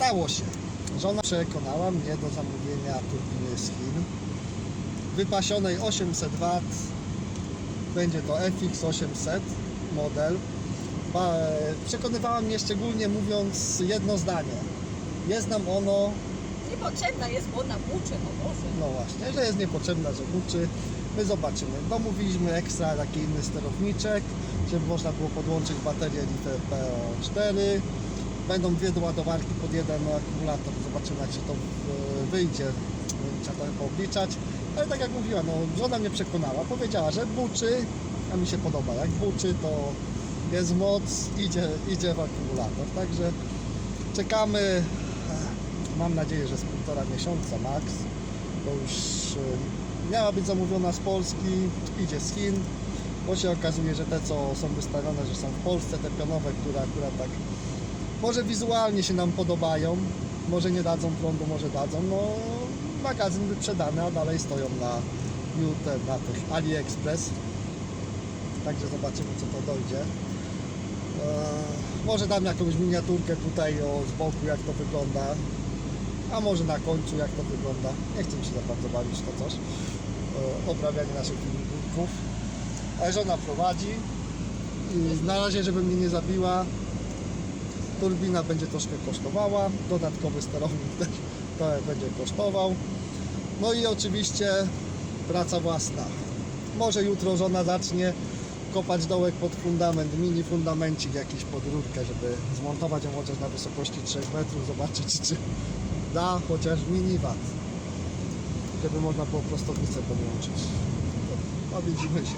Stało się. Żona przekonała mnie do zamówienia turbiny z Chin. Wypasionej 800 W. Będzie to FX 800 model. Przekonywała mnie szczególnie mówiąc jedno zdanie. Jest nam ono Niepotrzebna jest, bo ona buczy, o Boże. no właśnie, że jest niepotrzebna, że uczy. My zobaczymy. Domówiliśmy ekstra taki inny sterowniczek, żeby można było podłączyć baterię liter PO4. Będą dwie doładowarki pod jeden akumulator. Zobaczymy jak się to e, wyjdzie. Trzeba trochę poobliczać. Ale tak jak mówiła, no, żona mnie przekonała. Powiedziała, że buczy, a mi się podoba. Jak buczy, to jest moc, idzie, idzie w akumulator. Także czekamy. Mam nadzieję, że z półtora miesiąca max. Bo już y, miała być zamówiona z Polski, idzie z Chin. Bo się okazuje, że te co są wystawione, że są w Polsce, te pionowe, które akurat tak może wizualnie się nam podobają, może nie dadzą prądu, może dadzą, no magazyn wyprzedany, a dalej stoją na, Newton, na tych AliExpress. Także zobaczymy co to dojdzie. Eee, może dam jakąś miniaturkę tutaj o, z boku jak to wygląda, a może na końcu jak to wygląda. Nie chcę mi się za bardzo bawić to coś. Eee, oprawianie naszych filmików. Ale żona prowadzi. I na razie, żeby mnie nie zabiła, turbina będzie troszkę kosztowała, dodatkowy sterownik też będzie kosztował. No i oczywiście praca własna. Może jutro żona zacznie kopać dołek pod fundament, mini fundamencik jakiś pod rurkę, żeby zmontować ją chociaż na wysokości 3 metrów, zobaczyć czy da chociaż mini wat, żeby można było prostownicę podłączyć. No widzimy się.